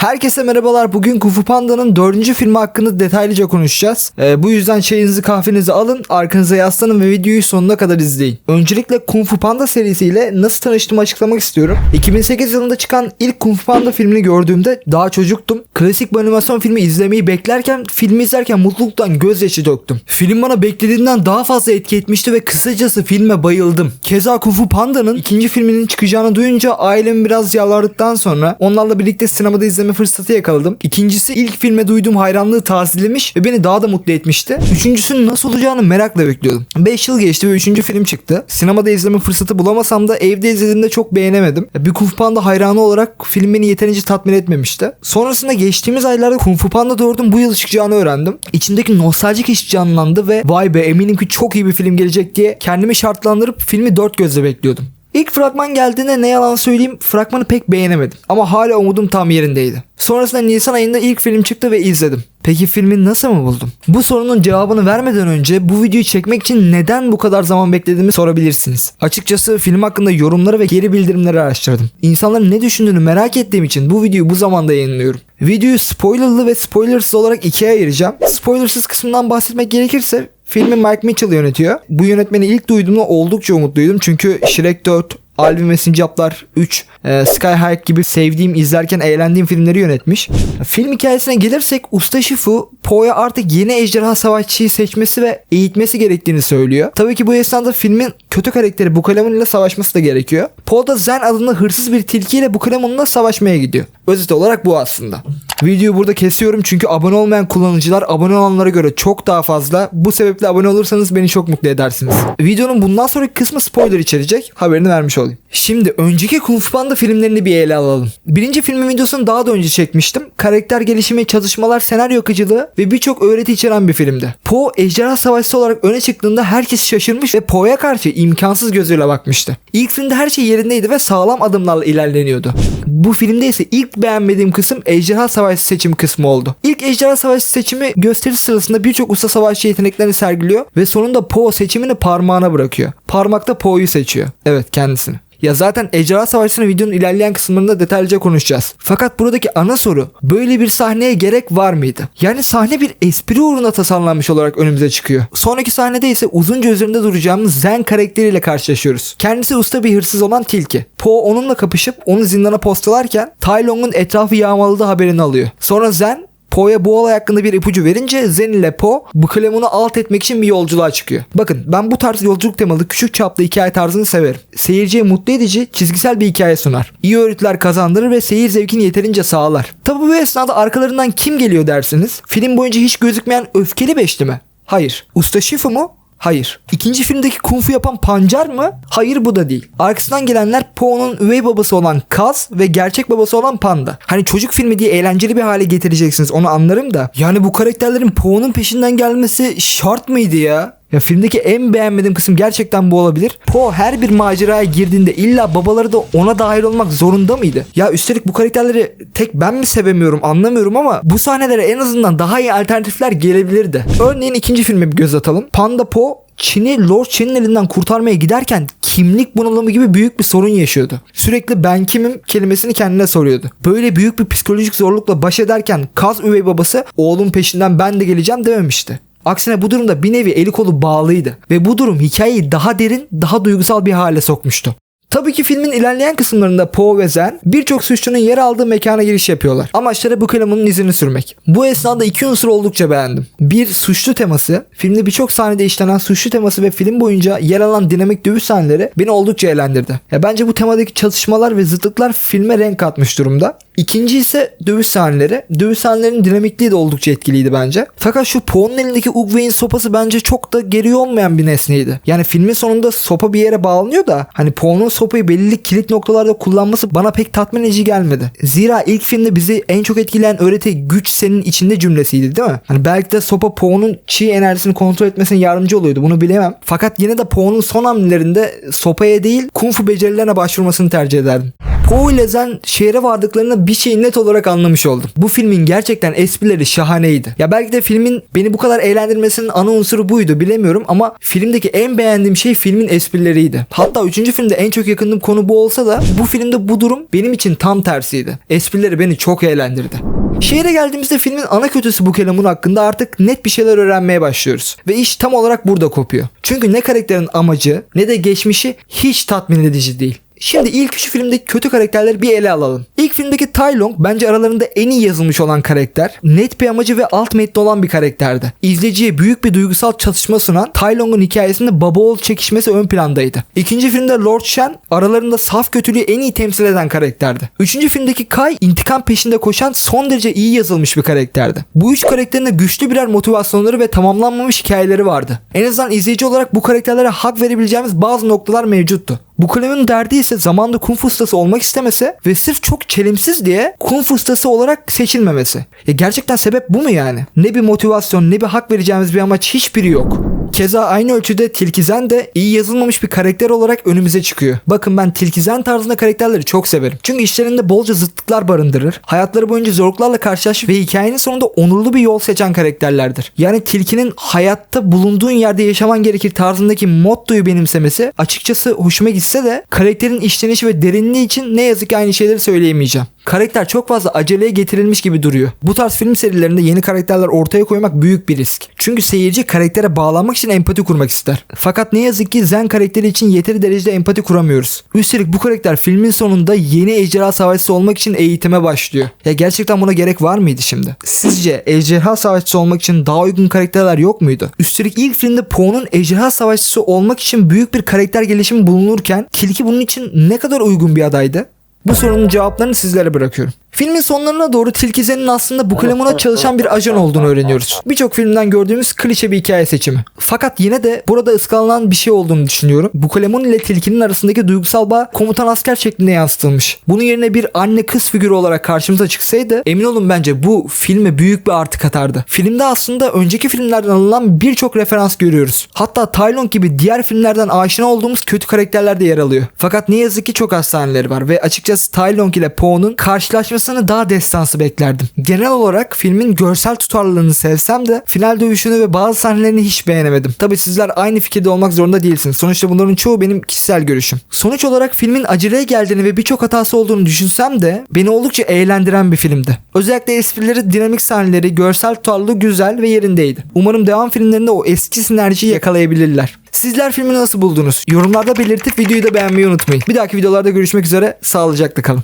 Herkese merhabalar. Bugün Kung Fu Panda'nın dördüncü filmi hakkında detaylıca konuşacağız. Ee, bu yüzden çayınızı kahvenizi alın, arkanıza yaslanın ve videoyu sonuna kadar izleyin. Öncelikle Kung Fu Panda serisiyle nasıl tanıştığımı açıklamak istiyorum. 2008 yılında çıkan ilk Kung Fu Panda filmini gördüğümde daha çocuktum. Klasik bir animasyon filmi izlemeyi beklerken, filmi izlerken mutluluktan gözyaşı döktüm. Film bana beklediğimden daha fazla etki etmişti ve kısacası filme bayıldım. Keza Kung Fu Panda'nın ikinci filminin çıkacağını duyunca ailemi biraz yalvardıktan sonra onlarla birlikte sinemada izleme fırsatı yakaladım. İkincisi ilk filme duyduğum hayranlığı tazelemiş ve beni daha da mutlu etmişti. Üçüncüsünün nasıl olacağını merakla bekliyordum. 5 yıl geçti ve üçüncü film çıktı. Sinemada izleme fırsatı bulamasam da evde izlediğimde çok beğenemedim. Bir Kung Fu Panda hayranı olarak film beni yeterince tatmin etmemişti. Sonrasında geçtiğimiz aylarda Kung Fu Panda 4'ün bu yıl çıkacağını öğrendim. İçimdeki nostaljik his canlandı ve vay be eminim ki çok iyi bir film gelecek diye kendimi şartlandırıp filmi dört gözle bekliyordum. İlk fragman geldiğinde ne yalan söyleyeyim fragmanı pek beğenemedim. Ama hala umudum tam yerindeydi. Sonrasında Nisan ayında ilk film çıktı ve izledim. Peki filmi nasıl mı buldum? Bu sorunun cevabını vermeden önce bu videoyu çekmek için neden bu kadar zaman beklediğimi sorabilirsiniz. Açıkçası film hakkında yorumları ve geri bildirimleri araştırdım. İnsanların ne düşündüğünü merak ettiğim için bu videoyu bu zamanda yayınlıyorum. Videoyu spoilerlı ve spoilersız olarak ikiye ayıracağım. Spoilersız kısmından bahsetmek gerekirse Filmi Mike Mitchell yönetiyor. Bu yönetmeni ilk duyduğumda oldukça umutluydum. Çünkü Shrek 4, Alvin ve Sincaplar 3, e, Sky High gibi sevdiğim, izlerken eğlendiğim filmleri yönetmiş. Film hikayesine gelirsek Usta Shifu Po'ya artık yeni ejderha savaşçıyı seçmesi ve eğitmesi gerektiğini söylüyor. Tabii ki bu esnada filmin kötü karakteri Bukalemun ile savaşması da gerekiyor. Po da Zen adında hırsız bir tilkiyle Bukalemun'la savaşmaya gidiyor. Özet olarak bu aslında. Videoyu burada kesiyorum çünkü abone olmayan kullanıcılar abone olanlara göre çok daha fazla. Bu sebeple abone olursanız beni çok mutlu edersiniz. Videonun bundan sonraki kısmı spoiler içerecek. Haberini vermiş olayım. Şimdi önceki Kung Fu Panda filmlerini bir ele alalım. Birinci filmin videosunu daha da önce çekmiştim. Karakter gelişimi, çalışmalar, senaryo akıcılığı ve birçok öğreti içeren bir filmdi. Po ejderha savaşçısı olarak öne çıktığında herkes şaşırmış ve Po'ya karşı imkansız gözüyle bakmıştı. İlk filmde her şey yerindeydi ve sağlam adımlarla ilerleniyordu. Bu filmde ise ilk beğenmediğim kısım ejderha savaşçısı seçim kısmı oldu. İlk ejderha savaşçısı seçimi gösteri sırasında birçok usta savaşçı yeteneklerini sergiliyor ve sonunda Po seçimini parmağına bırakıyor. Parmakta Po'yu seçiyor. Evet kendisini. Ya zaten Ejderha Savaşı'nın videonun ilerleyen kısımlarında detaylıca konuşacağız. Fakat buradaki ana soru böyle bir sahneye gerek var mıydı? Yani sahne bir espri uğruna tasarlanmış olarak önümüze çıkıyor. Sonraki sahnede ise uzunca üzerinde duracağımız Zen karakteriyle karşılaşıyoruz. Kendisi usta bir hırsız olan Tilki. Po onunla kapışıp onu zindana postalarken Tai Long'un etrafı yağmaladığı haberini alıyor. Sonra Zen Po'ya bu olay hakkında bir ipucu verince Zen ile Po bu Klemon'u alt etmek için bir yolculuğa çıkıyor. Bakın ben bu tarz yolculuk temalı küçük çaplı hikaye tarzını severim. Seyirciye mutlu edici, çizgisel bir hikaye sunar. İyi öğütler kazandırır ve seyir zevkini yeterince sağlar. Tabi bu esnada arkalarından kim geliyor dersiniz? Film boyunca hiç gözükmeyen öfkeli beşli mi? Hayır. Usta Shifu mu? Hayır. İkinci filmdeki kung fu yapan Pancar mı? Hayır bu da değil. Arkasından gelenler Po'nun üvey babası olan Kaz ve gerçek babası olan Panda. Hani çocuk filmi diye eğlenceli bir hale getireceksiniz onu anlarım da. Yani bu karakterlerin Po'nun peşinden gelmesi şart mıydı ya? Ya filmdeki en beğenmediğim kısım gerçekten bu olabilir. Po her bir maceraya girdiğinde illa babaları da ona dahil olmak zorunda mıydı? Ya üstelik bu karakterleri tek ben mi sevemiyorum anlamıyorum ama bu sahnelere en azından daha iyi alternatifler gelebilirdi. Örneğin ikinci filme bir göz atalım. Panda Po Çin'i Lord Çin'in elinden kurtarmaya giderken kimlik bunalımı gibi büyük bir sorun yaşıyordu. Sürekli ben kimim kelimesini kendine soruyordu. Böyle büyük bir psikolojik zorlukla baş ederken Kaz üvey babası oğlum peşinden ben de geleceğim dememişti. Aksine bu durumda bir nevi eli kolu bağlıydı ve bu durum hikayeyi daha derin, daha duygusal bir hale sokmuştu. Tabii ki filmin ilerleyen kısımlarında Poe ve Zen birçok suçlunun yer aldığı mekana giriş yapıyorlar. Amaçları bu kalemunun izini sürmek. Bu esnada iki unsur oldukça beğendim. Bir suçlu teması, filmde birçok sahnede işlenen suçlu teması ve film boyunca yer alan dinamik dövüş sahneleri beni oldukça eğlendirdi. Ya bence bu temadaki çatışmalar ve zıtlıklar filme renk katmış durumda. İkinci ise dövüş sahneleri. Dövüş sahnelerinin dinamikliği de oldukça etkiliydi bence. Fakat şu Poe'nun elindeki Ugway'in sopası bence çok da geri olmayan bir nesneydi. Yani filmin sonunda sopa bir yere bağlanıyor da hani Poe'nun sopayı belirli kilit noktalarda kullanması bana pek tatmin edici gelmedi. Zira ilk filmde bizi en çok etkileyen öğreti güç senin içinde cümlesiydi değil mi? Hani belki de sopa Poe'nun çi enerjisini kontrol etmesine yardımcı oluyordu bunu bilemem. Fakat yine de Poe'nun son hamlelerinde sopaya değil kung fu becerilerine başvurmasını tercih ederdim. Poe ile Zen şehre vardıklarında bir şeyi net olarak anlamış oldum. Bu filmin gerçekten esprileri şahaneydi. Ya belki de filmin beni bu kadar eğlendirmesinin ana unsuru buydu bilemiyorum ama filmdeki en beğendiğim şey filmin esprileriydi. Hatta 3. filmde en çok yakındığım konu bu olsa da bu filmde bu durum benim için tam tersiydi. Esprileri beni çok eğlendirdi. Şehre geldiğimizde filmin ana kötüsü bu kelamın hakkında artık net bir şeyler öğrenmeye başlıyoruz. Ve iş tam olarak burada kopuyor. Çünkü ne karakterin amacı ne de geçmişi hiç tatmin edici değil. Şimdi ilk üç filmdeki kötü karakterleri bir ele alalım. İlk filmdeki Tai Long bence aralarında en iyi yazılmış olan karakter. Net bir amacı ve alt metni olan bir karakterdi. İzleyiciye büyük bir duygusal çatışma sunan Tai Long'un hikayesinde baba oğul çekişmesi ön plandaydı. İkinci filmde Lord Shen aralarında saf kötülüğü en iyi temsil eden karakterdi. Üçüncü filmdeki Kai intikam peşinde koşan son derece iyi yazılmış bir karakterdi. Bu üç karakterin de güçlü birer motivasyonları ve tamamlanmamış hikayeleri vardı. En azından izleyici olarak bu karakterlere hak verebileceğimiz bazı noktalar mevcuttu. Bu kalemin derdi ise zamanda kung fu ustası olmak istemesi ve sırf çok çelimsiz diye kung fu ustası olarak seçilmemesi. Ya gerçekten sebep bu mu yani? Ne bir motivasyon ne bir hak vereceğimiz bir amaç hiçbiri yok. Keza aynı ölçüde Tilkizen de iyi yazılmamış bir karakter olarak önümüze çıkıyor. Bakın ben Tilkizen tarzında karakterleri çok severim. Çünkü işlerinde bolca zıtlıklar barındırır. Hayatları boyunca zorluklarla karşılaşır ve hikayenin sonunda onurlu bir yol seçen karakterlerdir. Yani Tilki'nin hayatta bulunduğun yerde yaşaman gerekir tarzındaki mottoyu benimsemesi açıkçası hoşuma gitse de karakterin işlenişi ve derinliği için ne yazık ki aynı şeyleri söyleyemeyeceğim. Karakter çok fazla aceleye getirilmiş gibi duruyor. Bu tarz film serilerinde yeni karakterler ortaya koymak büyük bir risk. Çünkü seyirci karaktere bağlanmak için empati kurmak ister. Fakat ne yazık ki Zen karakteri için yeteri derecede empati kuramıyoruz. Üstelik bu karakter filmin sonunda yeni ejderha savaşçısı olmak için eğitime başlıyor. Ya gerçekten buna gerek var mıydı şimdi? Sizce ejderha savaşçısı olmak için daha uygun karakterler yok muydu? Üstelik ilk filmde Poe'nun ejderha savaşçısı olmak için büyük bir karakter gelişimi bulunurken Tilki bunun için ne kadar uygun bir adaydı? Bu sorunun cevaplarını sizlere bırakıyorum. Filmin sonlarına doğru Tilkizen'in aslında Bukalemun'a çalışan bir ajan olduğunu öğreniyoruz. Birçok filmden gördüğümüz klişe bir hikaye seçimi. Fakat yine de burada ıskalanan bir şey olduğunu düşünüyorum. Bukalemun ile Tilki'nin arasındaki duygusal bağ komutan asker şeklinde yansıtılmış. Bunun yerine bir anne kız figürü olarak karşımıza çıksaydı emin olun bence bu filme büyük bir artı katardı. Filmde aslında önceki filmlerden alınan birçok referans görüyoruz. Hatta Tylon gibi diğer filmlerden aşina olduğumuz kötü karakterler de yer alıyor. Fakat ne yazık ki çok hastaneleri var ve açıkçası Tylon ile Poe'nun karşılaşmasını daha destansı beklerdim. Genel olarak filmin görsel tutarlılığını sevsem de final dövüşünü ve bazı sahnelerini hiç beğenemedim. Tabi sizler aynı fikirde olmak zorunda değilsiniz. Sonuçta bunların çoğu benim kişisel görüşüm. Sonuç olarak filmin aceleye geldiğini ve birçok hatası olduğunu düşünsem de beni oldukça eğlendiren bir filmdi. Özellikle esprileri, dinamik sahneleri, görsel tutarlılığı güzel ve yerindeydi. Umarım devam filmlerinde o eski sinerjiyi yakalayabilirler. Sizler filmi nasıl buldunuz? Yorumlarda belirtip videoyu da beğenmeyi unutmayın. Bir dahaki videolarda görüşmek üzere. Sağlıcakla kalın.